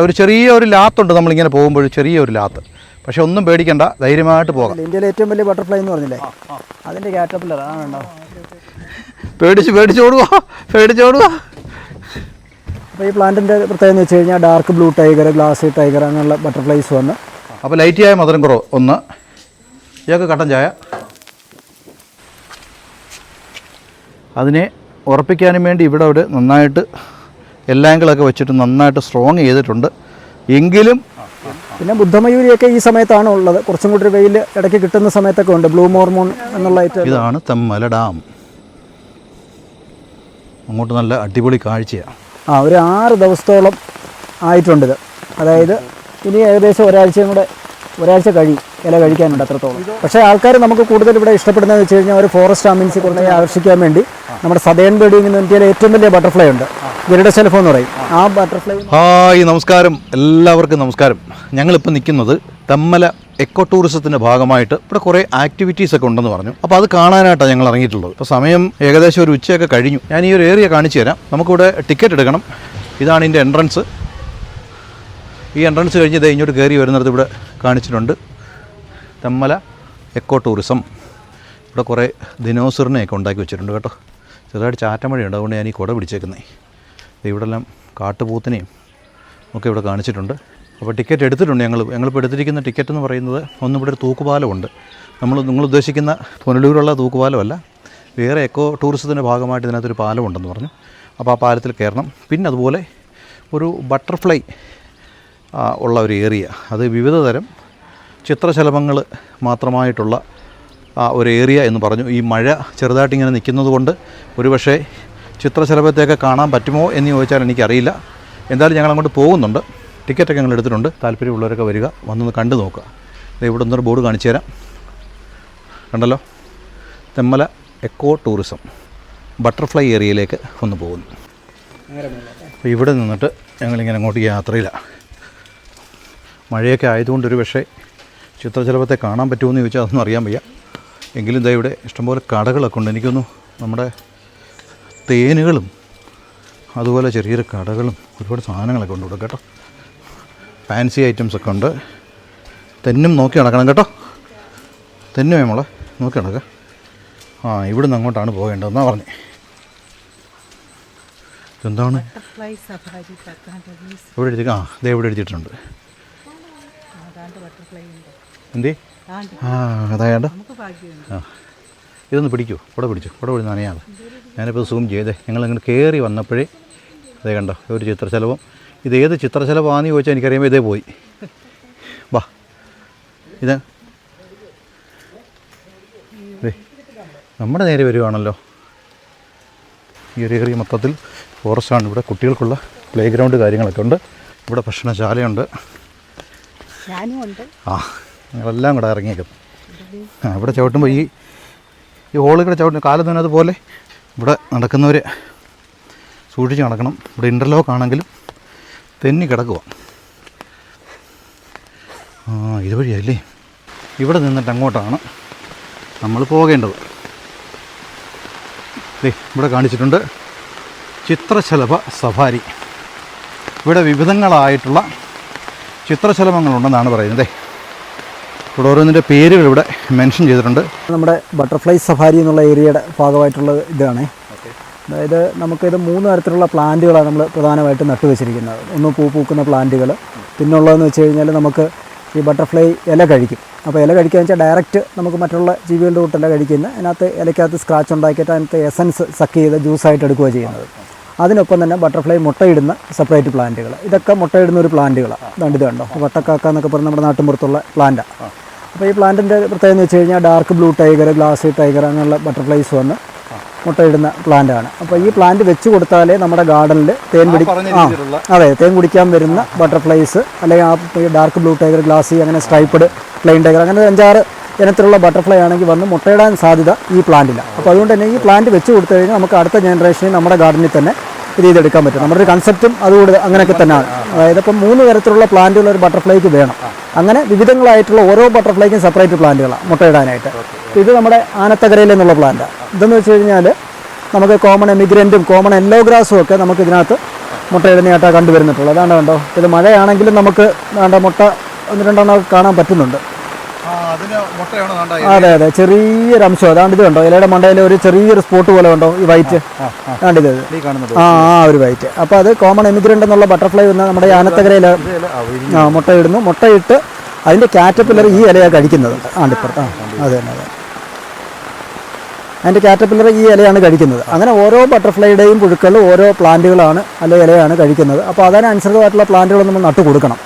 ഒരു ചെറിയ ഒരു ലാത്തുണ്ട് നമ്മളിങ്ങനെ പോകുമ്പോൾ ചെറിയ ഒരു ലാത്ത്. പക്ഷെ ഒന്നും പേടിക്കണ്ട ധൈര്യമായിട്ട് പോകാം. ഇന്ത്യയിലെ ഏറ്റവും വലിയ ബട്ടർഫ്ലൈ എന്ന് പറഞ്ഞില്ലേ? അതിന്റെ കാറ്റപ്പില്ലർ ആണോ പേടിച്ച് പേടിച്ചോടുവാ പേടിച്ചോടുവാ അപ്പോൾ ഈ പ്ലാന്റിന്റെ പ്രത്യേകത എന്ന് വെച്ച് കഴിഞ്ഞാൽ dark blue tiger glass tiger അങ്ങനെയുള്ള ബട്ടർഫ്ലൈസ് വന്ന്. അപ്പോൾ ലൈറ്റ് ചായ മധുരം കുറവ്. ഒന്ന്. ഇയാൾക്ക് കട്ടൻ ചായ. അതിനെ ഉറപ്പിക്കാനും വേണ്ടി ഇവിടെ ഒരു നന്നായിട്ട് എല്ലാ ആംഗിളൊക്കെ വെച്ചിട്ട് നന്നായിട്ട് സ്ട്രോങ് ചെയ്തിട്ടുണ്ട്. എങ്കിലും പിന്നെ ബുദ്ധമയൂരിയൊക്കെ ഈ സമയത്താണ് ഉള്ളത്. കുറച്ചും കൂടി വെയിൽ ഇടയ്ക്ക് കിട്ടുന്ന സമയത്തൊക്കെ ഉണ്ട്. ബ്ലൂ മോർമോൺ എന്നുള്ള ഐറ്റം ഇതാണ് തെമ്മല ഡാം. അങ്ങോട്ട് നല്ല അടിപൊളി കാഴ്ചയാണ് ആ ഒരു ആറ് ദിവസത്തോളം ആയിട്ടുണ്ട് ഇത്. അതായത് ഇനി ഏകദേശം ഒരാഴ്ചയും കൂടെ ഒരാഴ്ച കഴി ഇല കഴിക്കാനുണ്ട് അത്രത്തോളം. പക്ഷേ ആൾക്കാർ നമുക്ക് കൂടുതൽ ഇവിടെ ഇഷ്ടപ്പെടുന്നതെന്ന് വെച്ച് കഴിഞ്ഞാൽ ഒരു ഫോറസ്റ്റ് ആമിൻസി കുറച്ച് ആകർഷിക്കാൻ വേണ്ടി നമ്മുടെ സദേൺ ബേഡിങ് നിന്ന് ഇന്ത്യയിലെ ഏറ്റവും വലിയ ബട്ടർഫ്ലൈ ഉണ്ട്. ഗരുഡശലഭം എന്ന് പറയും. ആ. ബട്ടർഫ്ലൈ ഹായ് നമസ്കാരം. എല്ലാവർക്കും നമസ്കാരം. ഞങ്ങളിപ്പോൾ നിൽക്കുന്നത് തെമ്മല എക്കോ ടൂറിസത്തിന്റെ ഭാഗമായിട്ട് ഇവിടെ കുറേ ആക്ടിവിറ്റീസ് ഒക്കെ ഉണ്ടെന്ന് പറഞ്ഞു. അപ്പോൾ അത് കാണാനായിട്ടാണ് ഞങ്ങൾ ഇറങ്ങിയിട്ടുള്ളത്. ഇപ്പോൾ സമയം ഏകദേശം ഒരു ഉച്ചയൊക്കെ കഴിഞ്ഞു. ഞാൻ ഈ ഒരു ഏരിയ കാണിച്ചു തരാം. നമുക്കിവിടെ ടിക്കറ്റ് എടുക്കണം. ഇതാണ് ഇതിന്റെ എൻട്രൻസ് ഈ എൻട്രൻസ് കഴിഞ്ഞ് ഇത് ഇങ്ങോട്ട് കയറി വരുന്നിടത്ത് ഇവിടെ കാണിച്ചിട്ടുണ്ട് തെമ്മല എക്കോ ടൂറിസം ഇവിടെ കുറേ ദിനോസറിനെയൊക്കെ ഉണ്ടാക്കി വെച്ചിട്ടുണ്ട് കേട്ടോ. ചെറുതായിട്ട് ചാറ്റമഴയുണ്ട്. അതുകൊണ്ട് ഞാൻ ഈ കുട പിടിച്ചേക്കുന്നത് ഇവിടെ എല്ലാം കാട്ടുപൂത്തിനെയും ഒക്കെ ഇവിടെ കാണിച്ചിട്ടുണ്ട്. അപ്പോൾ ടിക്കറ്റ് എടുത്തിട്ടുണ്ട് ഞങ്ങൾ. ഞങ്ങളിപ്പോൾ എടുത്തിരിക്കുന്ന ടിക്കറ്റ് എന്ന് പറയുന്നത് ഒന്ന് ഇവിടെ ഒരു തൂക്കുപാലമുണ്ട്. നമ്മൾ നിങ്ങൾ ഉദ്ദേശിക്കുന്ന പുനലൂരുള്ള തൂക്കുപാലമല്ല. വേറെ എക്കോ ടൂറിസത്തിന്റെ ഭാഗമായിട്ട് ഇതിനകത്തൊരു പാലമുണ്ടെന്ന് പറഞ്ഞു. അപ്പോൾ ആ പാലത്തിൽ കയറണം. പിന്നെ അതുപോലെ ഒരു ബട്ടർഫ്ലൈ ഉള്ള ഒരു ഏരിയ. അത് വിവിധ തരം ചിത്രശലഭങ്ങൾ മാത്രമായിട്ടുള്ള ഒരു ഏരിയ എന്ന് പറഞ്ഞു. ഈ മഴ ചെറുതായിട്ട് ഇങ്ങനെ നിൽക്കുന്നത് കൊണ്ട് ഒരുപക്ഷേ ചിത്രശലഭത്തെയൊക്കെ കാണാൻ പറ്റുമോ എന്ന് ചോദിച്ചാൽ എനിക്കറിയില്ല. എന്തായാലും ഞങ്ങൾ അങ്ങോട്ട് പോകുന്നുണ്ട്. ടിക്കറ്റൊക്കെ ഞങ്ങൾ എടുത്തിട്ടുണ്ട്. താല്പര്യമുള്ളവരൊക്കെ വരിക. വന്നൊന്ന് കണ്ടു നോക്കുക. ഇവിടെ ഒന്നൊരു ബോർഡ് കാണിച്ചു തരാം. കണ്ടല്ലോ? Thenmala eco tourism. ബട്ടർഫ്ലൈ ഏരിയയിലേക്ക് ഒന്ന് പോകുന്നു. അപ്പോൾ ഇവിടെ നിന്നിട്ട് ഞങ്ങളിങ്ങനെ അങ്ങോട്ട് യാത്രയിലാണ് മഴയൊക്കെ ആയതുകൊണ്ട് ഒരു പക്ഷേ ചിത്രശലഭത്തെ കാണാൻ പറ്റുമോ എന്ന് ചോദിച്ചാൽ അതൊന്നും അറിയാൻ വയ്യ. എങ്കിലും ഇതാ ഇവിടെ ഇഷ്ടംപോലെ കടകളൊക്കെ ഉണ്ട്. എനിക്കൊന്നു നമ്മുടെ തേനുകളും അതുപോലെ ചെറിയ ചെറിയ കടകളും ഒരുപാട് സാധനങ്ങളൊക്കെ ഉണ്ട് ഇവിടെ കേട്ടോ. ഫാൻസി ഐറ്റംസ് ഒക്കെ ഉണ്ട്. തെന്നും നോക്കി നടക്കണം കേട്ടോ. തെന്നു നമ്മളെ നോക്കി നടക്കുക ആ ഇവിടുന്ന് അങ്ങോട്ടാണ് പോകേണ്ടതെന്നാണ് പറഞ്ഞത് ഇതെന്താണ്? ഇവിടെ എഴുതി ആ ദേ ഇവിടെ എഴുതിയിട്ടുണ്ട് എന്തേ? ആ അതായത് ആ ഇതൊന്ന് പിടിക്കൂ. ഇവിടെ പിടിച്ചു. ഇവിടെ പിടിച്ച് നനയാതെ. ഞാനിപ്പോൾ സൂം ചെയ്തേ. ഞങ്ങൾ ഇങ്ങോട്ട് കയറി വന്നപ്പോഴേ അതേ കണ്ടോ ഒരു ചിത്രശലഭം. ഇത് ഏത് ചിത്രശലഭമാണെന്ന് ചോദിച്ചാൽ എനിക്കറിയുമ്പോൾ ഇതേ പോയി. വാ ഇത് നമ്മുടെ നേരെ വരുവാണല്ലോ. ഈ ഒരു ഏരിയ മൊത്തത്തിൽ ഫോറസ്റ്റാണ്. ഇവിടെ കുട്ടികൾക്കുള്ള പ്ലേ ഗ്രൗണ്ട് കാര്യങ്ങളൊക്കെ ഉണ്ട്. ഇവിടെ ഭക്ഷണശാലയുണ്ട്. ആ ഞങ്ങളെല്ലാം കൂടെ ഇറങ്ങിയേക്കും ആ ഇവിടെ ചവിട്ടുമ്പോൾ ഈ ഈ ഹോളിൽ കൂടെ ചവിട്ടും കാലം തന്നെ അതുപോലെ. ഇവിടെ നടക്കുന്നവർ സൂക്ഷിച്ച് നടക്കണം. ഇവിടെ ഇന്റർലോക്ക് ആണെങ്കിലും തെന്നി കിടക്കുക. ആ ഇതുവഴിയല്ലേ ഇവിടെ നിന്നിട്ട് അങ്ങോട്ടാണ് നമ്മൾ പോകേണ്ടത്. ഇവിടെ കാണിച്ചിട്ടുണ്ട് ചിത്രശലഭ സഫാരി. ഇവിടെ വിവിധങ്ങളായിട്ടുള്ള ചിത്രശലഭങ്ങളുണ്ടെന്നാണ് പറയുന്നത്. ഇവിടെ ഓരോന്നിന്റെ പേരുകൾ ഇവിടെ മെൻഷൻ ചെയ്തിട്ടുണ്ട്. നമ്മുടെ ബട്ടർഫ്ലൈ സഫാരി എന്നുള്ള ഏരിയയുടെ ഭാഗമായിട്ടുള്ള ഇതാണ്. അതായത് നമുക്കിത് മൂന്ന് തരത്തിലുള്ള പ്ലാന്റുകളാണ് നമ്മൾ പ്രധാനമായിട്ടും നട്ടുവെച്ചിരിക്കുന്നത് ഒന്ന് പൂ പൂക്കുന്ന പ്ലാന്റുകൾ പിന്നുള്ളതെന്ന് വെച്ച് കഴിഞ്ഞാൽ നമുക്ക് ഈ ബട്ടർഫ്ലൈ ഇല കഴിക്കും. അപ്പോൾ ഇല കഴിക്കുക വെച്ചാൽ ഡയറക്റ്റ് നമുക്ക് മറ്റുള്ള ജീവികളുടെ കൂട്ടല്ല കഴിക്കുന്നത്. അതിനകത്ത് ഇലയ്ക്കകത്ത് സ്ക്രാച്ച് ഉണ്ടാക്കിയിട്ട് അതിനകത്ത് എസൻസ് സക്ക് ചെയ്ത് ജ്യൂസായിട്ട് എടുക്കുകയാണ് ചെയ്യുന്നത്. അതിനൊപ്പം തന്നെ ബട്ടർഫ്ലൈ മുട്ടയിടുന്ന സെപ്പറേറ്റ് പ്ലാന്റുകൾ. ഇതൊക്കെ മുട്ടയിടുന്ന ഒരു പ്ലാന്റുകളാണ് അതുകൊണ്ട് ഇത് കണ്ടോ? വട്ടക്കാക്ക എന്നൊക്കെ പറഞ്ഞ് നമ്മുടെ നാട്ടിൻപുറത്തുള്ള പ്ലാന്റാണ് അപ്പോൾ ഈ പ്ലാന്റിന്റെ പ്രത്യേകത എന്ന് വെച്ച് കഴിഞ്ഞാൽ dark blue tiger glass tiger അങ്ങനെയുള്ള ബട്ടർഫ്ലൈസ് വന്ന് മുട്ടയിടുന്ന പ്ലാന്റാണ് അപ്പോൾ ഈ പ്ലാന്റ് വെച്ച് കൊടുത്താലേ നമ്മുടെ ഗാർഡനിൽ തേൻ പിടി ആ അതെ തേൻ കുടിക്കാൻ വരുന്ന ബട്ടർഫ്ലൈസ് അല്ലെങ്കിൽ ആ ഡാർക്ക് ബ്ലൂ ടൈഗർ ഗ്ലാസി അങ്ങനെ സ്ട്രൈപ്പഡ് പ്ലെയിൻ ടൈഗർ അങ്ങനെ അഞ്ചാറ് ഇനത്തിലുള്ള ബട്ടർഫ്ലൈ ആണെങ്കിൽ വന്ന് മുട്ടയിടാൻ സാധ്യത ഈ പ്ലാന്റിലാണ് അപ്പോൾ അതുകൊണ്ട് തന്നെ ഈ പ്ലാന്റ് വെച്ച് കൊടുത്തു കഴിഞ്ഞാൽ നമുക്ക് അടുത്ത ജനറേഷനിൽ നമ്മുടെ ഗാർഡനിൽ തന്നെ ഇത് എടുക്കാൻ പറ്റും. നമ്മുടെ ഒരു കൺസെപ്റ്റും അതുകൂടെ അങ്ങനെയൊക്കെ തന്നെയാണ്. അതായത് ഇപ്പം മൂന്ന് തരത്തിലുള്ള പ്ലാന്റുകൾ ഒരു ബട്ടർഫ്ലൈക്ക് വേണം. അങ്ങനെ വിവിധങ്ങളായിട്ടുള്ള ഓരോ ബട്ടർഫ്ലൈക്കും സെപ്പറേറ്റ് പ്ലാന്റുകളാണ് മുട്ടയിടാനായിട്ട് ഇത് നമ്മുടെ ആനത്തകരയിൽ നിന്നുള്ള പ്ലാന്റാണ് ഇതെന്ന് വെച്ച് കഴിഞ്ഞാൽ നമുക്ക് കോമൺ എമിഗ്രന്റും കോമൺ എല്ലോഗ്രാസും ഒക്കെ നമുക്ക് ഇതിനകത്ത് മുട്ടയിടുന്നതായിട്ടാണ് കണ്ടുവരുന്നിട്ടുള്ളത്. അതാണ് കണ്ടോ? ഇത് മഴയാണെങ്കിലും നമുക്ക് വേണ്ട മുട്ട ഒന്ന് രണ്ടെണ്ണം കാണാൻ പറ്റുന്നുണ്ട് ആ അതിന് മുട്ടയാണോ വേണ്ട അതെ അതെ. ചെറിയൊരു അംശം അതാണ്ട് ഇത് കണ്ടോ ഇലയുടെ മണ്ടയിൽ ഒരു ചെറിയൊരു സ്പോട്ട് പോലെ ഉണ്ടോ? ഈ വൈറ്റ്? ആണ്ടിത് ആ ആ. ഒരു വൈറ്റ്. അപ്പോൾ അത് കോമൺ എമിഗ്രന്റ് എന്നുള്ള ബട്ടർഫ്ലൈ വന്ന് നമ്മുടെ ആനത്തകരയിൽ ആ മുട്ടയിടുന്നു മുട്ടയിട്ട് അതിന്റെ കാറ്റപ്പില്ലർ ഈ ഇലയാണ് കഴിക്കുന്നത്. ആണ്ടിപ്പുറത്ത് ആ അതെ തന്നെ അതെ. അതിന്റെ കാറ്റപ്പില്ലർ ഈ ഇലയാണ് കഴിക്കുന്നത്. അങ്ങനെ ഓരോ ബട്ടർഫ്ലൈയുടെയും പുഴുക്കൾ ഓരോ പ്ലാന്റുകളാണ് അല്ലെ ഇലയാണ് കഴിക്കുന്നത്. അപ്പോൾ അതിനനുസൃതമായിട്ടുള്ള പ്ലാന്റുകൾ നമ്മൾ നട്ടു കൊടുക്കണം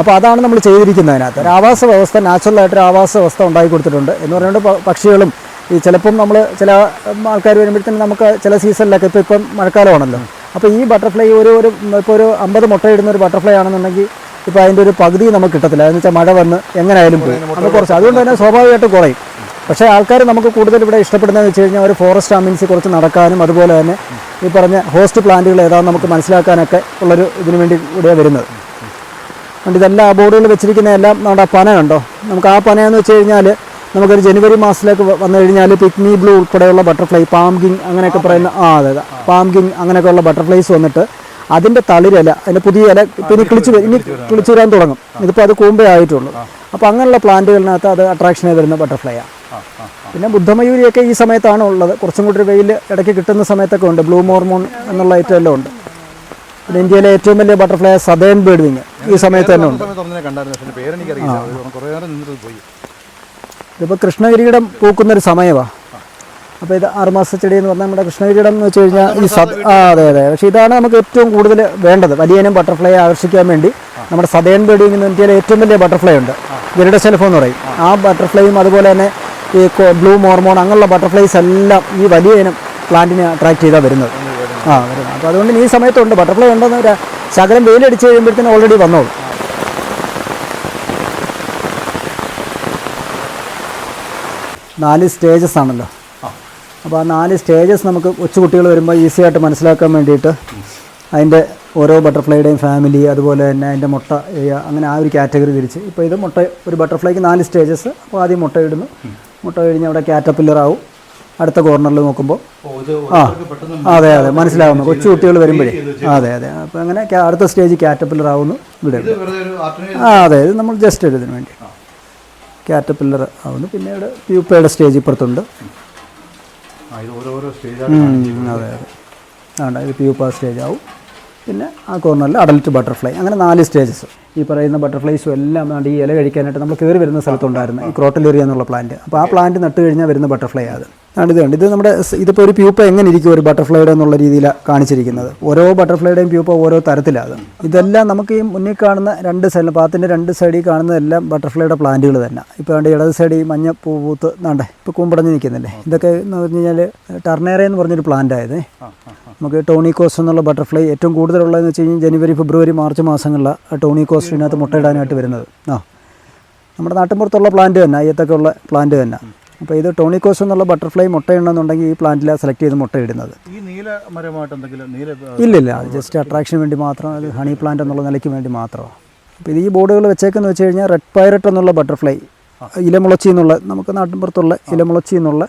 അപ്പോൾ അതാണ് നമ്മൾ ചെയ്തിരിക്കുന്നത് അതിനകത്ത്. ഒരു ആവാസ വ്യവസ്ഥ നാച്ചുറലായിട്ടൊരു ആവാസ വ്യവസ്ഥ ഉണ്ടാക്കി കൊടുത്തിട്ടുണ്ട്. എന്ന് പറയുന്നത് പക്ഷികളും ഈ ചിലപ്പം നമ്മൾ ചില ആൾക്കാർ വരുമ്പോഴത്തേനും നമുക്ക് ചില സീസണിലൊക്കെ ഇപ്പോൾ ഇപ്പം മഴക്കാലമാണല്ലോ. അപ്പോൾ ഈ ബട്ടർഫ്ലൈ ഒരു ഒരു ഇപ്പോൾ ഒരു അമ്പത് മുട്ടയിടുന്ന ഒരു ബട്ടർഫ്ലൈ ആണെന്നുണ്ടെങ്കിൽ ഇപ്പോൾ അതിന്റെ ഒരു പകുതി നമുക്ക് കിട്ടത്തില്ല. എന്ന് വെച്ചാൽ മഴ വന്ന് എങ്ങനെയായാലും പോയി. അത് കുറച്ച് അതുകൊണ്ട് തന്നെ സ്വാഭാവികമായിട്ട് കുറയും. പക്ഷേ ആൾക്കാർ നമുക്ക് കൂടുതൽ ഇവിടെ ഇഷ്ടപ്പെടുന്നതെന്ന് വെച്ച് കഴിഞ്ഞാൽ ഒരു ഫോറസ്റ്റ് ആംബിയൻസിൽ കുറച്ച് നടക്കാനും അതുപോലെ തന്നെ ഈ പറഞ്ഞ ഹോസ്റ്റ് പ്ലാന്റുകൾ ഏതാണെന്ന് നമുക്ക് മനസ്സിലാക്കാനൊക്കെ ഉള്ളൊരു ഇതിനു വേണ്ടി ഇവിടെ വരുന്നത്. അതുകൊണ്ട് ഇതെല്ലാം ആ ബോർഡുകൾ വെച്ചിരിക്കുന്ന എല്ലാം നമ്മുടെ പന കണ്ടോ നമുക്ക് ആ പനയെന്ന് വെച്ച് കഴിഞ്ഞാൽ നമുക്കൊരു ജനുവരി മാസത്തിലേക്ക് വന്നു കഴിഞ്ഞാൽ പിക്നി ബ്ലൂ ഉൾപ്പെടെയുള്ള ബട്ടർഫ്ലൈ പാംകിങ് അങ്ങനെയൊക്കെ പറയുന്ന ആ അതെ അതെ. പാംകിങ് അങ്ങനെയൊക്കെയുള്ള ബട്ടർഫ്ലൈസ് വന്നിട്ട് അതിന്റെ തളിരല അതിന്റെ പുതിയ ഇല പിന്നെ കിളിച്ച്. ഇനി കിളിച്ച് വരാൻ തുടങ്ങും. ഇതിപ്പോൾ അത് കൂമ്പേ ആയിട്ടുള്ളൂ. അപ്പോൾ അങ്ങനെയുള്ള പ്ലാന്റുകളിനകത്ത് അത് അട്രാക്ഷനായി വരുന്ന ബട്ടർഫ്ലൈയാണ് പിന്നെ ബുദ്ധമയൂരിയൊക്കെ ഈ സമയത്താണ് ഉള്ളത് കുറച്ചും കൂടി വെയിൽ ഇടയ്ക്ക് കിട്ടുന്ന സമയത്തൊക്കെ ഉണ്ട്. ബ്ലൂ മോർമോൺ എന്നുള്ള ഐറ്റം എല്ലാം ഉണ്ട്. പിന്നെ ഇന്ത്യയിലെ ഏറ്റവും വലിയ ബട്ടർഫ്ലൈ സദേൺ ബേർഡ് വിങ് ഈ സമയത്ത് തന്നെ ഉണ്ട്. ഇതിപ്പോൾ കൃഷ്ണകിരീടം പൂക്കുന്നൊരു സമയമാണ് അപ്പോൾ ഇത് ആറുമാസ ചെടി എന്ന് പറഞ്ഞാൽ നമ്മുടെ കൃഷ്ണകിരീടം എന്ന് വെച്ച് കഴിഞ്ഞാൽ ഈ സദ് ആ അതെ അതെ. പക്ഷേ ഇതാണ് നമുക്ക് ഏറ്റവും കൂടുതൽ വേണ്ടത്. വലിയനും ബട്ടർഫ്ലൈ ആകർഷിക്കാൻ വേണ്ടി നമ്മുടെ സദേൺ ബേർഡ് വിങ് ഇന്ത്യയിലെ ഏറ്റവും വലിയ ബട്ടർഫ്ലൈ ഉണ്ട്. ഗരുഡ സെൽഫോ എന്ന് പറയും. ആ ബട്ടർഫ്ലൈയും അതുപോലെ തന്നെ ഈ ബ്ലൂ മോർമോൺ അങ്ങനെയുള്ള ബട്ടർഫ്ലൈസ് എല്ലാം ഈ വലിയ ഇനം പ്ലാന്റിനെ അട്രാക്ട് ചെയ്താൽ വരുന്നത്. ആ വരും അപ്പോൾ അതുകൊണ്ട് ഈ സമയത്തുണ്ട്. ബട്ടർഫ്ലൈ ഉണ്ടെന്ന് ഒരു ശകലം വെയിലടിച്ച് കഴിയുമ്പോഴത്തേനും ഓൾറെഡി വന്നോളൂ. നാല് സ്റ്റേജസ് ആണല്ലോ. അപ്പോൾ ആ നാല് സ്റ്റേജസ് നമുക്ക് കൊച്ചുകുട്ടികൾ വരുമ്പോൾ ഈസി ആയിട്ട് മനസ്സിലാക്കാൻ വേണ്ടിയിട്ട് അതിന്റെ ഓരോ ബട്ടർഫ്ലൈയുടെയും ഫാമിലി അതുപോലെ തന്നെ അതിന്റെ മുട്ട അങ്ങനെ ആ ഒരു കാറ്റഗറി തിരിച്ച്. ഇപ്പോൾ ഇത് മുട്ട ഒരു ബട്ടർഫ്ലൈക്ക് നാല് സ്റ്റേജസ് അപ്പോൾ ആദ്യം മുട്ട ഇടുന്നു. മുട്ട കഴിഞ്ഞ് അവിടെ കാറ്റപ്പില്ലർ ആവും. അടുത്ത കോർണറിൽ നോക്കുമ്പോൾ ആ അതെ അതെ മനസ്സിലാവുന്നു കൊച്ചു കുട്ടികൾ വരുമ്പോഴേ. അതെ അതെ. അപ്പോൾ അങ്ങനെ അടുത്ത സ്റ്റേജ് കാറ്റപ്പില്ലർ ആവുന്നു ഇവിടെ ആ അതെ ഇത് നമ്മൾ ജസ്റ്റ് ഇതിന് വേണ്ടി. കാറ്റപ്പില്ലർ ആവുന്നു. പിന്നെ ഇവിടെ പ്യൂപ്പയുടെ സ്റ്റേജ് ഇപ്പുറത്തുണ്ട്. അതെ അതെ. ആണ്ട ഇത് പ്യൂപ്പ സ്റ്റേജ് ആവും. പിന്നെ ആ കോർണറിൽ അഡൽറ്റ് ബട്ടർഫ്ലൈ അങ്ങനെ നാല് സ്റ്റേജസ് ഈ പറയുന്ന ബട്ടർഫ്ലൈസും എല്ലാം ഈ ഇല കഴിക്കാനായിട്ട് നമ്മൾ കയറി വരുന്ന സ്ഥലത്തുണ്ടായിരുന്നു. ഈ ക്രോട്ടലേറിയ എന്നുള്ള പ്ലാന്റ് അപ്പോൾ ആ പ്ലാന്റ് നട്ട് കഴിഞ്ഞാൽ വരുന്ന ബട്ടർഫ്ലൈ അത്. ഇത് കണ്ട് ഇത് നമ്മുടെ ഇതിപ്പോൾ ഒരു പ്യൂപ്പ എങ്ങനെ ഇരിക്കും ഒരു ബട്ടർഫ്ലൈയുടെ എന്നുള്ള രീതിയിലാണ് കാണിച്ചിരിക്കുന്നത്. ഓരോ ബട്ടർഫ്ലൈയുടെയും പ്യൂപ്പ ഓരോ തരത്തിലാണ് ഇതെല്ലാം നമുക്ക് ഈ മുന്നിൽ കാണുന്ന രണ്ട് സൈഡ് പാത്തിന്റെ രണ്ട് സൈഡിൽ കാണുന്നതെല്ലാം ബട്ടർഫ്ലൈയുടെ പ്ലാന്റുകൾ തന്നെ. ഇപ്പോൾ വേണ്ട ഇടത് സൈഡിൽ മഞ്ഞ പൂ പൂത്ത് നാണ്ടേ ഇപ്പോൾ കൂമ്പടഞ്ഞ് നിൽക്കുന്നില്ലേ? ഇതൊക്കെ എന്ന് പറഞ്ഞു കഴിഞ്ഞാൽ ടർണേറ എന്ന് പറഞ്ഞൊരു പ്ലാന്റ് ആയത്. നമുക്ക് ടോണിക്കോസ് എന്നുള്ള ബട്ടർഫ്ലൈ ഏറ്റവും കൂടുതലുള്ളതെന്ന് വെച്ച് കഴിഞ്ഞാൽ ജനുവരി ഫെബ്രുവരി മാർച്ച് മാസങ്ങളിലാണ് ടോണിക്കോസ് ഇതിനകത്ത് മുട്ടയിടാനായിട്ട് വരുന്നത്. ആ. നമ്മുടെ നാട്ടിൻപുറത്തുള്ള പ്ലാന്റ് തന്നെ അയ്യത്തൊക്കെ ഉള്ള പ്ലാന്റ് തന്നെ. അപ്പോൾ ഇത് ടോണിക്കോസ് എന്നുള്ള ബട്ടർഫ്ലൈ മുട്ടയുണ്ടെന്നുണ്ടെങ്കിൽ ഈ പ്ലാന്റിലാണ് സെലക്ട് ചെയ്ത് മുട്ടയിടുന്നത്. ഈ നീല മരമായിട്ട് എന്തെങ്കിലും നീല ഇല്ലില്ല അത് ജസ്റ്റ് അട്രാക്ഷന് വേണ്ടി മാത്രം അത് ഹണി പ്ലാന്റ് എന്നുള്ള നിലയ്ക്ക് വേണ്ടി മാത്രമാണ്. അപ്പോൾ ഇത് ഈ ബോർഡുകൾ വെച്ചേക്കെന്ന് വെച്ച് കഴിഞ്ഞാൽ റെഡ് പൈററ്റ് എന്നുള്ള ബട്ടർഫ്ലൈ ഇലമുളച്ചി എന്നുള്ള നമുക്ക് നാട്ടിൻപുറത്തുള്ള ഇലമുളച്ചി എന്നുള്ള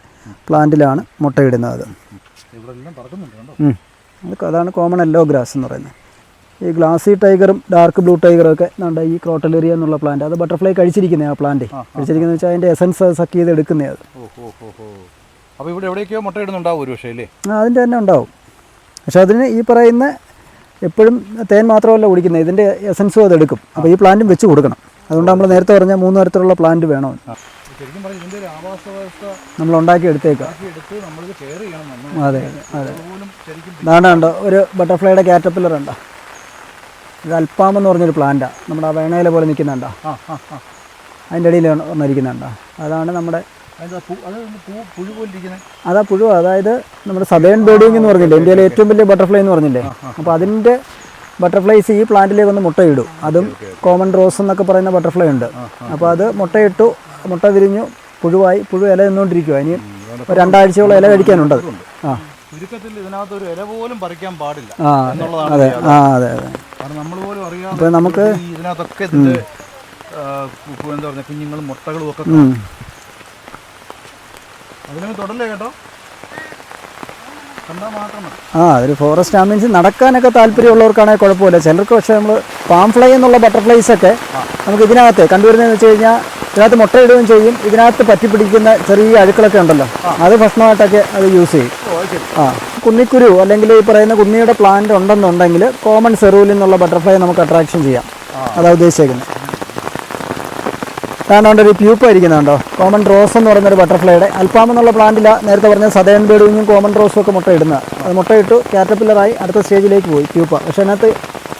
പ്ലാന്റിലാണ് മുട്ടയിടുന്നത്. അതാണ് കോമൺ എല്ലോ ഗ്രാസ് എന്ന് പറയുന്നത്. ഈ ഗ്ലാസി ടൈഗറും ഡാർക്ക് ബ്ലൂ ടൈഗറും ഒക്കെ നമ്മുടെ ഈ ക്രോട്ടലേറിയ എന്നുള്ള പ്ലാന്റ് അത് ബട്ടർഫ്ലൈ കഴിച്ചിരിക്കുന്നത് ആ പ്ലാന്റ് കഴിച്ചിരിക്കുന്നത് വെച്ചാൽ അതിന്റെ എസൻസ് സക്ക് ചെയ്ത് എടുക്കുന്നത് അപ്പോൾ ഇവിടെ എവിടെയൊക്കെയോ മുട്ടയിടുന്നുണ്ടാവും ഒരു പക്ഷേ അല്ലേ? അതിന്റെ തന്നെ ഉണ്ടാവും. പക്ഷെ അതിന് ഈ പറയുന്ന എപ്പോഴും തേൻ മാത്രമല്ല കുടിക്കുന്നത്. ഇതിന്റെ എസൻസും അത് എടുക്കും. അപ്പോൾ ഈ പ്ലാന്റും വെച്ച് കൊടുക്കണം. അതുകൊണ്ട് നമ്മൾ നേരത്തെ പറഞ്ഞ മൂന്ന് തരത്തിലുള്ള പ്ലാന്റ് വേണം നമ്മൾ ഉണ്ടാക്കി എടുത്തേക്കാം. അതെ അതെ. ഇതാണ് ഒരു ബട്ടർഫ്ലൈയുടെ കാറ്റപ്പില്ലർ ഉണ്ടോ? ഇത് അൽപ്പാം എന്ന് പറഞ്ഞൊരു പ്ലാന്റാണ് നമ്മുടെ ആ വേണയില പോലെ നിൽക്കുന്നുണ്ടോ. അതിന്റെ ഇടയിൽ വന്നിരിക്കുന്നുണ്ടോ. അതാണ് നമ്മുടെ അത് പുഴു അതായത് നമ്മുടെ സദേൺ ബേഡിങ് എന്ന് പറഞ്ഞില്ലേ ഇന്ത്യയിലെ ഏറ്റവും വലിയ ബട്ടർഫ്ലൈ എന്ന് പറഞ്ഞില്ലേ. അപ്പോൾ അതിന്റെ ബട്ടർഫ്ലൈസ് ഈ പ്ലാന്റിലേക്ക് വന്ന് മുട്ടയിടും. അതും കോമൺ റോസ് എന്നൊക്കെ പറയുന്ന ബട്ടർഫ്ലൈ ഉണ്ട്. അപ്പോൾ അത് മുട്ടയിട്ടു മുട്ട വിരിഞ്ഞു പുഴുവായി പുഴു ഇല നിന്നുകൊണ്ടിരിക്കുക ഇനി രണ്ടാഴ്ചയോളം ഇല കഴിക്കാനുണ്ട് അത്. ആ ചുരുക്കത്തിൽ ഇതിനകത്ത് ഒരു ഇല പോലും പറിക്കാൻ പാടില്ല അതെ ആ അതെ അതെ. കാരണം നമ്മൾ പോലും നമുക്ക് ഇതിനകത്തൊക്കെ ഇതിന്റെ ആ, കു- കു- എന്താ പറയുക കുഞ്ഞുങ്ങളും മുട്ടകളും ഒക്കെ ഉം. അതിനൊന്നും കേട്ടോ. കണ്ടാൽ മാത്രം ആ ഒരു ഫോറസ്റ്റ് ആംബിയൻസ് നടക്കാനൊക്കെ താല്പര്യമുള്ളവർക്കാണെങ്കിൽ കുഴപ്പമില്ല. ചിലർക്ക് പക്ഷേ നമ്മൾ പാം ഫ്ലൈ എന്നുള്ള ബട്ടർഫ്ലൈസ് ഒക്കെ നമുക്ക് ഇതിനകത്തെ കണ്ടുവരുന്നതെന്ന് വെച്ച് കഴിഞ്ഞാൽ ഇതിനകത്ത് മുട്ടയിടുകയും ചെയ്യും. ഇതിനകത്ത് പറ്റിപ്പിടിക്കുന്ന ചെറിയ അഴുക്കളൊക്കെ ഉണ്ടല്ലോ. അത് ഭക്ഷണമായിട്ടൊക്കെ അത് യൂസ് ചെയ്യും. ആ. കുന്നിക്കുരു അല്ലെങ്കിൽ ഈ പറയുന്ന കുന്നിയുടെ പ്ലാന്റ് ഉണ്ടെന്നുണ്ടെങ്കിൽ കോമൺ സെറൂലിൽ നിന്നുള്ള ബട്ടർഫ്ലൈ നമുക്ക് അട്രാക്ഷൻ ചെയ്യാം. അതാ ഉദ്ദേശിക്കുന്നത് കാരണം ഒരു പ്യൂപ്പ ഇരിക്കുന്നുണ്ടോ കോമൺ റോസ് എന്ന് പറയുന്ന ഒരു ബട്ടർഫ്ലൈയുടെ അൽഫാം എന്നുള്ള പ്ലാന്റില നേരത്തെ പറഞ്ഞ സതേൺ വിഞ്ഞും കോമൺ റോസും ഒക്കെ മുട്ട ഇടുന്നത് അത് മുട്ടയിട്ടു കാറ്റപ്പില്ലറായി അടുത്ത സ്റ്റേജിലേക്ക് പോയി പ്യൂപ്പ പക്ഷെ അതിനകത്ത്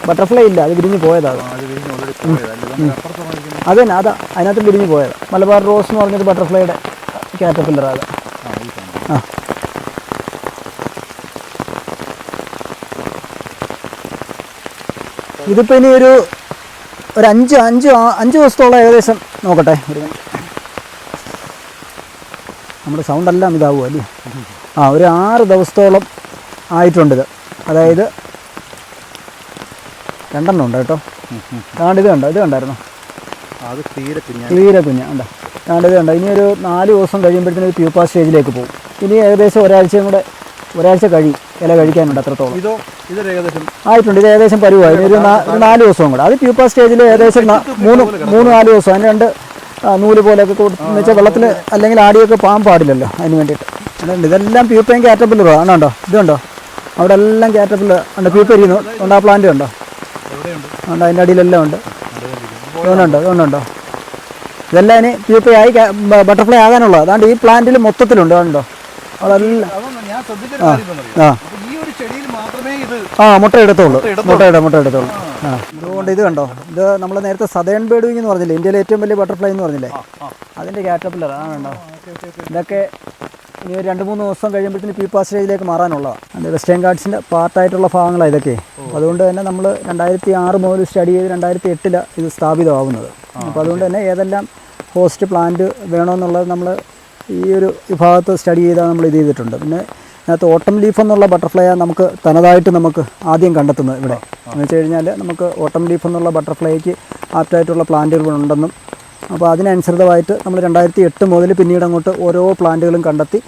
ബട്ടർഫ്ലൈ ഇല്ല അത് വിരിഞ്ഞ് പോയതാണ്. അത് തന്നെ അതാ. അതിനകത്ത് വിരിഞ്ഞ് പോയത്. മലബാർ റോസ് എന്ന് പറഞ്ഞൊരു ബട്ടർഫ്ലൈയുടെ കാറ്റപ്പില്ലറാണ് ആ ഈ കാണുന്നത് ആ ഇതിപ്പോൾ ഇനി ഒരു ഒരു അഞ്ച് അഞ്ച് അഞ്ച് ദിവസത്തോളം ഏകദേശം നോക്കട്ടെ ഒരു മിനിറ്റ്. നമ്മുടെ സൗണ്ടെല്ലാം ഇതാവുമോ അല്ലേ? ആ ഒരു ആറ് ദിവസത്തോളം ആയിട്ടുണ്ടിത് അതായത് രണ്ടെണ്ണം ഉണ്ട് കേട്ടോ. കാണ്ട് ഇത് കണ്ടോ? ഇത് കണ്ടായിരുന്നു? അത് തീരെ കുഞ്ഞ. തീരെ കുഞ്ഞ. ഉണ്ടോ കാണ്ട് ഇത് കണ്ടോ? ഇനി ഒരു നാല് ദിവസം കഴിയുമ്പോഴത്തേനും ഒരു പ്യൂപ്പ സ്റ്റേജിലേക്ക് പോകും. ഇനി ഏകദേശം ഒരാഴ്ചയും കൂടെ ഒരാഴ്ച കഴിയും. ഇല കഴിക്കാനുണ്ട് അത്രത്തോളം. ഇതോ ഏകദേശം ആയിട്ടുണ്ട് ഇത് ഏകദേശം പരുവായി. ഇനി ഒരു നാല് ദിവസവും കൂടെ. അത് പ്യൂപ്പ സ്റ്റേജിൽ ഏകദേശം മൂന്ന് മൂന്ന് നാല് ദിവസം. അതിന് രണ്ട് നൂൽ പോലെയൊക്കെ കൊടുത്തെന്ന് വെച്ചാൽ വെള്ളത്തിൽ അല്ലെങ്കിൽ ആടിയൊക്കെ പോകാൻ പാടില്ലല്ലോ അതിന് വേണ്ടിയിട്ട്. അതുകൊണ്ട് ഇതെല്ലാം പ്യൂപ്പയും കാറ്റപ്പില്ലറോ ആണോ ഇതുണ്ടോ അവിടെ എല്ലാം കാറ്റപ്പില്ലർ ഉണ്ട്. പ്യൂപ്പ ഇരിക്കുന്നു. ഉണ്ട് ആ പ്ലാന്റ് ഉണ്ടോ? ഉണ്ട് അതിന്റെ അടിയിലെല്ലാം ഉണ്ട്. ഇതുകൊണ്ടുണ്ടോ ഇതുകൊണ്ടുണ്ടോ? ഇതെല്ലാം ഇനി പ്യൂപ്പയായി ബട്ടർഫ്ലൈ ആകാനുള്ളത്. അതാണ്ട് ഈ പ്ലാന്റിൽ മൊത്തത്തിലുണ്ട്. കണ്ടോ അതൊന്നും ഞാൻ ശ്രദ്ധിച്ചൊരു കാര്യം ആ. ഈ ഒരു ചെടിയിൽ മാത്രമേ ഇത് ആ മുട്ട എടുത്തോളൂ മുട്ട ഇട മുട്ട എടുത്തോളൂ ആ. അതുകൊണ്ട് ഇത് കണ്ടോ? ഇത് നമ്മൾ നേരത്തെ സദേൺ ബേഡുവിങ് എന്ന് പറഞ്ഞില്ലേ? ഇന്ത്യയിലെ ഏറ്റവും വലിയ ബട്ടർഫ്ലൈ എന്ന് പറഞ്ഞില്ലേ? അതിന്റെ കാറ്റപ്പില്ലർ ആ കണ്ടോ? ഇതൊക്കെ ഇനി ഒരു രണ്ട് മൂന്ന് ദിവസം കഴിയുമ്പോഴത്തേന് പി സ്റ്റേജിലേക്ക് മാറാനുള്ളതാണ് അത് വെസ്റ്റേൺ ഗാർഡ്സിന്റെ പാർട്ടായിട്ടുള്ള ഭാഗങ്ങളാണ് ഇതൊക്കെ. അതുകൊണ്ട് തന്നെ നമ്മൾ രണ്ടായിരത്തി ആറ് മുതൽ സ്റ്റഡി ചെയ്ത് രണ്ടായിരത്തി എട്ടിലാണ് ഇത് സ്ഥാപിതമാവുന്നത്. അപ്പോൾ അതുകൊണ്ട് തന്നെ ഏതെല്ലാം ഹോസ്റ്റ് പ്ലാന്റ് വേണമെന്നുള്ളത് നമ്മൾ ഈ ഒരു വിഭാഗത്ത് സ്റ്റഡി ചെയ്താൽ നമ്മൾ ഇത് ചെയ്തിട്ടുണ്ട്. പിന്നെ അതിനകത്ത് ഓട്ടം ലീഫ് എന്നുള്ള ബട്ടർഫ്ലൈ നമുക്ക് തനതായിട്ട് നമുക്ക് ആദ്യം കണ്ടെത്തുന്നത് ഇവിടെ. എന്ന് വെച്ച് കഴിഞ്ഞാൽ നമുക്ക് ഓട്ടം ലീഫ് എന്നുള്ള ബട്ടർഫ്ലൈക്ക് ആപ്റ്റായിട്ടുള്ള പ്ലാന്റുകൾ ഉണ്ടെന്നും അപ്പോൾ അതിനനുസൃതമായിട്ട് നമ്മൾ രണ്ടായിരത്തി എട്ട് മുതൽ പിന്നീട് അങ്ങോട്ട് ഓരോ പ്ലാന്റുകളും കണ്ടെത്തി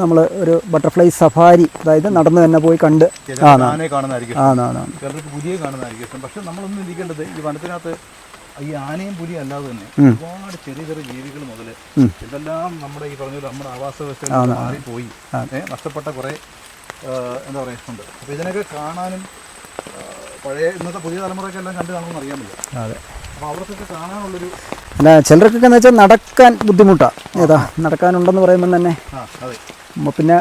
നമ്മൾ ഒരു ബട്ടർഫ്ലൈ സഫാരി അതായത് നടന്ന് തന്നെ പോയി കണ്ട് ആ ആനയെ കാണുന്നതായിരിക്കും. ആ ആ ആ ചിലർക്ക് പുലിയെ കാണുന്നതായിരിക്കും. ഇഷ്ടം പക്ഷെ നമ്മളൊന്നും ഇരിക്കേണ്ടത് ഈ വനത്തിനകത്ത് ഈ ആനയും പുലിയും അല്ലാതെ തന്നെ ഒരുപാട് ചെറിയ ചെറിയ ജീവികൾ മുതൽ ഇതെല്ലാം നമ്മുടെ ഈ പറഞ്ഞ നമ്മുടെ ആവാസ വ്യവസ്ഥ മാറിപ്പോയി. നഷ്ടപ്പെട്ട കുറേ എന്താ പറയുക ഉണ്ട് അപ്പോൾ ഇതിനൊക്കെ കാണാനും പഴയ ഇന്നത്തെ പുതിയ തലമുറയ്ക്ക് എല്ലാം കണ്ടു കാണുമെന്ന് അറിയാൻ പറ്റില്ല. അതെ. അപ്പോൾ അവർക്കൊക്കെ കാണാനുള്ളൊരു അല്ല ചിലർക്കൊക്കെ എന്ന് വെച്ചാൽ നടക്കാൻ ബുദ്ധിമുട്ടാ. ഏതാ നടക്കാനുണ്ടെന്ന് പറയുമ്പോൾ തന്നെ. അതെ. പിന്നെ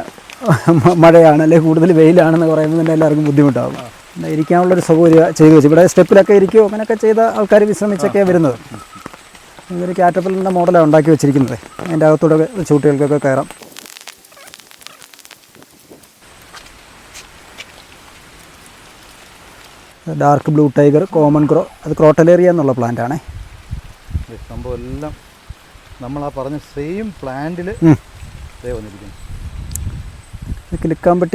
മഴയാണ് അല്ലെങ്കിൽ കൂടുതൽ വെയിലാണെന്ന് പറയുമ്പോൾ തന്നെ എല്ലാവർക്കും ബുദ്ധിമുട്ടാകും പിന്നെ ഇരിക്കാനുള്ളൊരു സൗകര്യം ചെയ്തു വെച്ചു. ഇവിടെ സ്റ്റെപ്പിലൊക്കെ ഇരിക്കുമോ അങ്ങനെയൊക്കെ ചെയ്ത ആൾക്കാർ വിശ്രമിച്ചൊക്കെയാണ് വരുന്നത്. ഇതൊരു കാറ്റപ്പലിന്റെ മോഡലാണ് ഉണ്ടാക്കി വെച്ചിരിക്കുന്നത്. അതിന്റെ അകത്തൂടെ ചൂട്ടികൾക്കൊക്കെ കയറാം. Dark blue tiger common crow അത് ക്രോട്ടലേറിയ എന്നുള്ള പ്ലാന്റ് ആണേ സംഭവം എല്ലാം നമ്മൾ ആ പറഞ്ഞ സെയിം പ്ലാന്റിൽ വന്നിരിക്കുന്നു.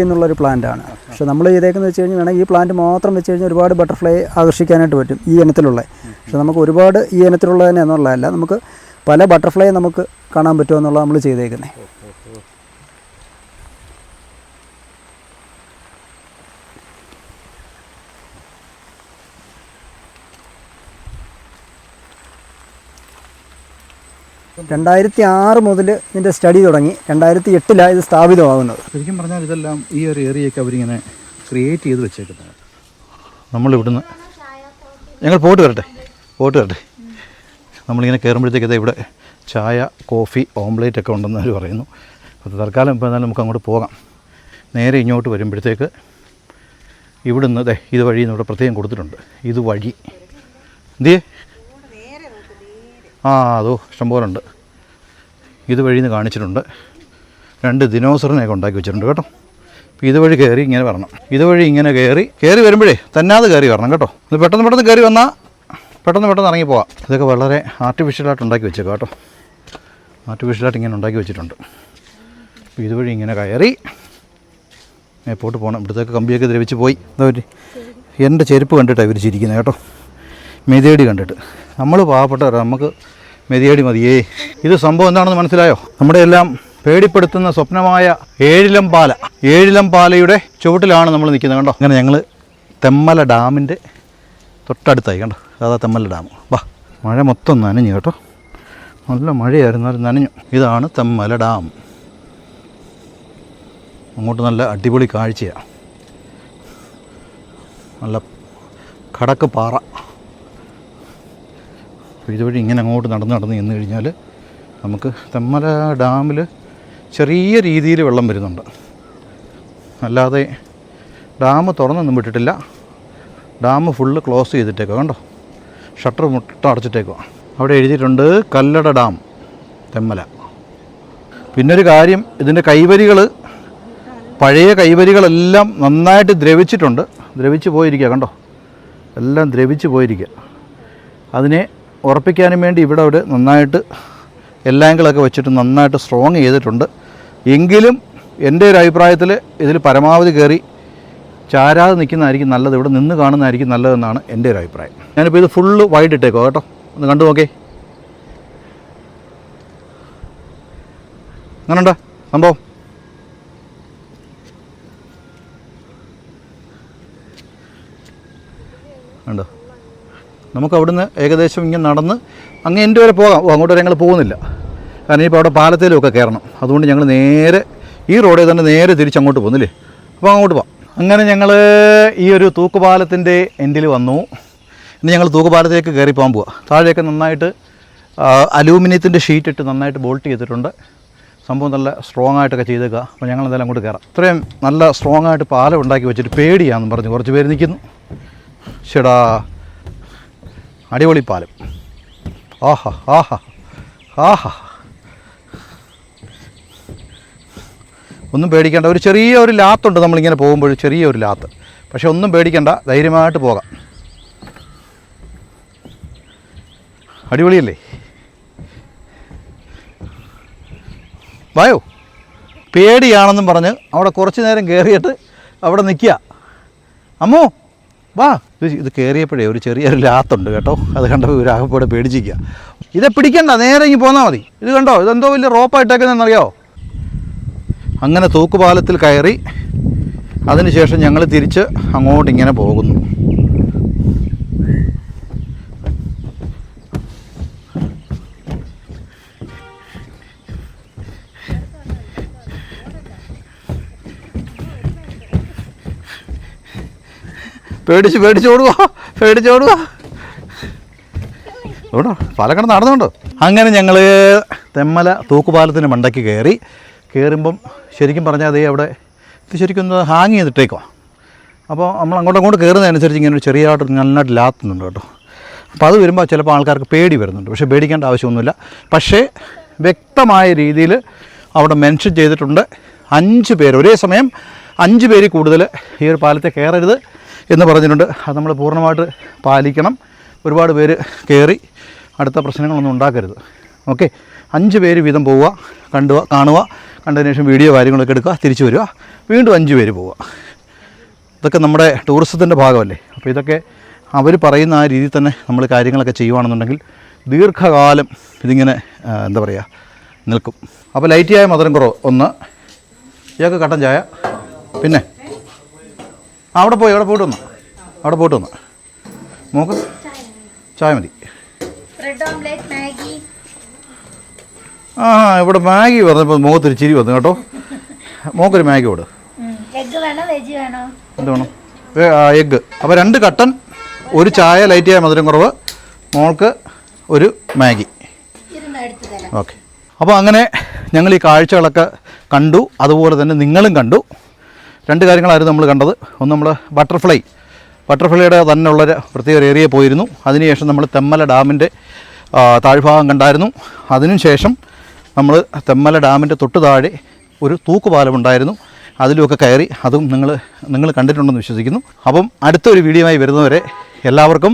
എന്നുള്ളൊരു പ്ലാന്റ് ആണ് പക്ഷെ നമ്മൾ ചെയ്തേക്കുന്നത് വെച്ച് കഴിഞ്ഞാൽ വേണമെങ്കിൽ ഈ പ്ലാന്റ് മാത്രം വെച്ച് കഴിഞ്ഞാൽ ഒരുപാട് ബട്ടർഫ്ലൈ ആകർഷിക്കാനായിട്ട് പറ്റും ഈ ഇനത്തിലുള്ള. പക്ഷെ നമുക്ക് ഒരുപാട് ഈ ഇനത്തിലുള്ള തന്നെ എന്നുള്ളതല്ല നമുക്ക് പല ബട്ടർഫ്ലൈ നമുക്ക് കാണാൻ പറ്റുമോ എന്നുള്ളത് നമ്മൾ ചെയ്തേക്കുന്നത് രണ്ടായിരത്തി ആറ് മുതൽ ഇതിന്റെ സ്റ്റഡി തുടങ്ങി. രണ്ടായിരത്തി എട്ടിലാണ് ഇത് സ്ഥാപിതമാകുന്നത്. ശരിക്കും പറഞ്ഞാൽ ഇതെല്ലാം ഈ ഒരു ഏരിയയൊക്കെ അവരിങ്ങനെ ക്രിയേറ്റ് ചെയ്ത് വെച്ചേക്കുന്നത് നമ്മളിവിടുന്ന് ഞങ്ങൾ പോട്ട് വരട്ടെ. പോട്ട് വരട്ടെ. നമ്മളിങ്ങനെ കയറുമ്പോഴത്തേക്ക് ഇവിടെ ചായ കോഫി ഓംലേറ്റ് ഒക്കെ ഉണ്ടെന്ന് അവർ പറയുന്നു. അപ്പോൾ തൽക്കാലം ഇപ്പോൾ എന്നാലും നമുക്ക് അങ്ങോട്ട് പോകാം. നേരെ ഇങ്ങോട്ട് വരുമ്പോഴത്തേക്ക് ഇവിടുന്ന് ദേ ഇത് വഴി ഇവിടെ പ്രത്യേകം കൊടുത്തിട്ടുണ്ട്. ഇത് വഴി എന്തേ ആ അതോ ഇഷ്ടംപോലെ ഉണ്ട് ഇത് നിന്ന് കാണിച്ചിട്ടുണ്ട്. രണ്ട് ദിനോസറിനെയൊക്കെ ഉണ്ടാക്കി വെച്ചിട്ടുണ്ട് കേട്ടോ. അപ്പോൾ ഇതുവഴി കയറി ഇങ്ങനെ വരണം. ഇതുവഴി ഇങ്ങനെ കയറി കയറി വരുമ്പോഴേ തന്നാതെ കയറി വരണം കേട്ടോ. ഇത് പെട്ടെന്ന് പെട്ടെന്ന് കയറി വന്നാൽ പെട്ടെന്ന് പെട്ടെന്ന് ഇറങ്ങി പോവാം. ഇതൊക്കെ വളരെ ആർട്ടിഫിഷ്യലായിട്ട് ഉണ്ടാക്കി വെച്ചേക്കാം കേട്ടോ. ആർട്ടിഫിഷ്യലായിട്ട് ഇങ്ങനെ ഉണ്ടാക്കി വെച്ചിട്ടുണ്ട്. അപ്പോൾ ഇതുവഴി ഇങ്ങനെ കയറി എപ്പോട്ട് പോകണം ഇവിടുത്തേക്ക് കമ്പിയൊക്കെ ദ്രവിച്ച് പോയി. എന്താ എന്റെ ചെരുപ്പ് കണ്ടിട്ടാണ് ഇവർ ചിരിക്കുന്നത് കേട്ടോ. മെതേടി കണ്ടിട്ട്. നമ്മൾ പാവപ്പെട്ടവരാണ് നമുക്ക് മെതിയടി മതിയേ. ഇത് സംഭവം എന്താണെന്ന് മനസ്സിലായോ? നമ്മുടെ എല്ലാം പേടിപ്പെടുത്തുന്ന സ്വപ്നമായ ഏഴിലം പാല ഏഴിലം പാലയുടെ ചുവട്ടിലാണ് നമ്മൾ നിൽക്കുന്നത് കണ്ടോ? അങ്ങനെ ഞങ്ങൾ തെമ്മല ഡാമിന്റെ തൊട്ടടുത്തായി കണ്ടോ? അതാ തെമ്മല ഡാം. വാ മഴ മൊത്തം നനഞ്ഞു കേട്ടോ. നല്ല മഴയായിരുന്നാലും നനഞ്ഞു. ഇതാണ് തെമ്മല ഡാം. അങ്ങോട്ട് നല്ല അടിപൊളി കാഴ്ചയാണ് നല്ല കടക്ക് പാറ. അപ്പോൾ ഇതുവഴി ഇങ്ങനെ അങ്ങോട്ട് നടന്ന് നടന്ന് ചെന്ന് കഴിഞ്ഞാൽ നമുക്ക് തെമ്മല ഡാമിൽ ചെറിയ രീതിയിൽ വെള്ളം വരുന്നുണ്ട്. അല്ലാതെ ഡാം തുറന്നൊന്നും വിട്ടിട്ടില്ല. ഡാം ഫുള്ള് ക്ലോസ് ചെയ്തിട്ടേക്കോ കണ്ടോ? ഷട്ടർ മുട്ട അടച്ചിട്ടേക്കോ അവിടെ എഴുതിയിട്ടുണ്ട് കല്ലട ഡാം തെമ്മല. പിന്നൊരു കാര്യം ഇതിന്റെ കൈവരികൾ പഴയ കൈവരികളെല്ലാം നന്നായിട്ട് ദ്രവിച്ചിട്ടുണ്ട്. ദ്രവിച്ച് പോയിരിക്കുക കണ്ടോ? എല്ലാം ദ്രവിച്ച് പോയിരിക്കുക അതിനെ ഉറപ്പിക്കാനും വേണ്ടി ഇവിടെ അവർ നന്നായിട്ട് എല്ലാ ആംഗിളൊക്കെ വെച്ചിട്ട് നന്നായിട്ട് സ്ട്രോങ് ചെയ്തിട്ടുണ്ട്. എങ്കിലും എന്റെ ഒരു അഭിപ്രായത്തിൽ ഇതിൽ പരമാവധി കയറി ചാരാതെ നിൽക്കുന്നതായിരിക്കും നല്ലത്. ഇവിടെ നിന്ന് കാണുന്നതായിരിക്കും നല്ലതെന്നാണ് എന്റെ ഒരു അഭിപ്രായം. ഞാനിപ്പോൾ ഇത് ഫുള്ള് വൈഡ് ഇട്ടേക്കോ കേട്ടോ? ഒന്ന് കണ്ടു നോക്കേ അങ്ങനെയുണ്ടോ സംഭവം? ഉണ്ടോ നമുക്ക് അവിടുന്ന് ഏകദേശം ഇങ്ങനെ നടന്ന് അങ്ങ് എന്റെ വരെ പോകാം. ഓ അങ്ങോട്ട് വരെ ഞങ്ങൾ പോകുന്നില്ല. കാരണം ഇപ്പോൾ അവിടെ പാലത്തിലൊക്കെ കയറണം. അതുകൊണ്ട് ഞങ്ങൾ നേരെ ഈ റോഡിൽ തന്നെ നേരെ തിരിച്ച് അങ്ങോട്ട് പോകുന്നില്ലേ? അപ്പോൾ അങ്ങോട്ട് പോകാം അങ്ങനെ ഞങ്ങൾ ഈ ഒരു തൂക്കുപാലത്തിന്റെ എൻഡിൽ വന്നു. ഇനി ഞങ്ങൾ തൂക്കുപാലത്തേക്ക് കയറി പോകാൻ പോവാം. താഴെയൊക്കെ നന്നായിട്ട് അലൂമിനിയത്തിന്റെ ഷീറ്റ് ഇട്ട് നന്നായിട്ട് ബോൾട്ട് ചെയ്തിട്ടുണ്ട്. സംഭവം നല്ല സ്ട്രോങ് ആയിട്ടൊക്കെ ചെയ്തേക്കുക അപ്പോൾ ഞങ്ങൾ എന്തായാലും അങ്ങോട്ട് കയറാം. ഇത്രയും നല്ല സ്ട്രോങ് ആയിട്ട് പാലം ഉണ്ടാക്കി വെച്ചിട്ട് പേടിയാണെന്ന് പറഞ്ഞ് കുറച്ച് പേര് നിൽക്കുന്നു ചേടാ അടിപൊളി പാലം. ആഹാ ആഹാ ആഹാ. ഒന്നും പേടിക്കേണ്ട. ഒരു ചെറിയ ഒരു ലാത്തുണ്ട് നമ്മളിങ്ങനെ പോകുമ്പോൾ ചെറിയ ഒരു ലാത്ത്. പക്ഷെ ഒന്നും പേടിക്കണ്ട ധൈര്യമായിട്ട് പോകാം. അടിപൊളിയല്ലേ? വായോ? പേടിയാണെന്നും പറഞ്ഞ് അവിടെ കുറച്ച് നേരം കയറിയിട്ട് അവിടെ നിൽക്കുക. അമ്മോ വാ. ഇത് കയറിയപ്പോഴേ ഒരു ചെറിയൊരു ലാത്തുണ്ട് കേട്ടോ. അത് കണ്ടപ്പോൾ ഒരു ആകപ്പോടെ പേടിച്ചിരിക്കുക ഇത് പിടിക്കണ്ട നേരെ ഇങ്ങ് പോന്നാൽ മതി. ഇത് കണ്ടോ? ഇതെന്തോ വലിയ റോപ്പായിട്ടേക്കുന്നതെന്നറിയോ അങ്ങനെ തൂക്കുപാലത്തിൽ കയറി അതിനുശേഷം ഞങ്ങൾ തിരിച്ച് അങ്ങോട്ട് ഇങ്ങനെ പോകുന്നു. പേടിച്ച് പേടിച്ചോടുവാ പേടിച്ചോടുവാ ഓടോ പാലക്കാട് നടന്നുണ്ടോ അങ്ങനെ ഞങ്ങൾ തെമ്മല തൂക്കുപാലത്തിന് മണ്ടയ്ക്ക് കയറി. കയറുമ്പം ശരിക്കും പറഞ്ഞാൽ അതേ അവിടെ ഇത് ശരിക്കും ഒന്ന് ഹാങ് ചെയ്തിട്ടേക്കോ അപ്പോൾ നമ്മൾ അങ്ങോട്ടും അങ്ങോട്ട് കയറുന്നതനുസരിച്ച് ഇങ്ങനെ ഒരു ചെറിയതായിട്ട് നന്നായിട്ട് ലാത്തുന്നുണ്ട് കേട്ടോ. അപ്പോൾ അത് വരുമ്പോൾ ചിലപ്പോൾ ആൾക്കാർക്ക് പേടി വരുന്നുണ്ട്. പക്ഷേ പേടിക്കേണ്ട ആവശ്യമൊന്നുമില്ല. പക്ഷേ വ്യക്തമായ രീതിയിൽ അവിടെ മെൻഷൻ ചെയ്തിട്ടുണ്ട്. അഞ്ച് പേര് ഒരേ സമയം അഞ്ച് പേര് കൂടുതൽ ഈ ഒരു പാലത്തെ കയറരുത്. എന്ന് പറഞ്ഞിട്ടുണ്ട്. അത് നമ്മൾ പൂർണമായിട്ട് പാലിക്കണം. ഒരുപാട് പേര് കയറി അടുത്ത പ്രശ്നങ്ങളൊന്നും ഉണ്ടാക്കരുത്. ഓക്കെ? അഞ്ച് പേര് വീതം പോവുക കണ്ടുക കാണുക. കണ്ടതിന് ശേഷം വീഡിയോ കാര്യങ്ങളൊക്കെ എടുക്കുക തിരിച്ചു വരിക. വീണ്ടും അഞ്ച് പേര് പോവുക. ഇതൊക്കെ നമ്മുടെ ടൂറിസത്തിന്റെ ഭാഗമല്ലേ? അപ്പോൾ ഇതൊക്കെ അവർ പറയുന്ന ആ രീതിയിൽ തന്നെ നമ്മൾ കാര്യങ്ങളൊക്കെ ചെയ്യുവാണെന്നുണ്ടെങ്കിൽ ദീർഘകാലം ഇതിങ്ങനെ എന്താ പറയുക നിൽക്കും. അപ്പോൾ ലൈറ്റ് മധുരം കുറവ്. ഒന്ന് ഇയാൾക്ക് കട്ടൻ ചായ. പിന്നെ? അവിടെ പോയി അവിടെ പോയിട്ട് വന്നു. അവിടെ പോയിട്ട് വന്നു. മോക്ക് ചായ മതി. ആ ഇവിടെ മാഗി പറഞ്ഞപ്പോൾ മുഖത്തൊരു ചിരി വന്നു കേട്ടോ. മോക്കൊരു മാഗി കൊടു എന്ത് വേണം? എഗ്ഗ് അപ്പോൾ രണ്ട് കട്ടൻ ഒരു ചായ ലൈറ്റ് ചായ മധുരം കുറവ്. മോൾക്ക് ഒരു മാഗി. ഓക്കെ. അപ്പോൾ അങ്ങനെ ഞങ്ങൾ ഈ കാഴ്ചകളൊക്കെ കണ്ടു. അതുപോലെ തന്നെ നിങ്ങളും കണ്ടു. രണ്ട് കാര്യങ്ങളായിരുന്നു നമ്മൾ കണ്ടത്. ഒന്ന് നമ്മൾ ബട്ടർഫ്ലൈ ബട്ടർഫ്ലൈയുടെ തന്നെ ഉള്ളൊരു പ്രത്യേക ഒരു ഏരിയ പോയിരുന്നു. അതിനുശേഷം നമ്മൾ തെമ്മല ഡാമിന്റെ താഴ്ഭാഗം കണ്ടായിരുന്നു. അതിനുശേഷം നമ്മൾ തെമ്മല ഡാമിന്റെ തൊട്ട് താഴെ ഒരു തൂക്കുപാലം ഉണ്ടായിരുന്നു. അതിലുമൊക്കെ കയറി അതും നിങ്ങൾ നിങ്ങൾ കണ്ടിട്ടുണ്ടെന്ന് വിശ്വസിക്കുന്നു. അപ്പം അടുത്തൊരു വീഡിയോയുമായി വരുന്നവരെ എല്ലാവർക്കും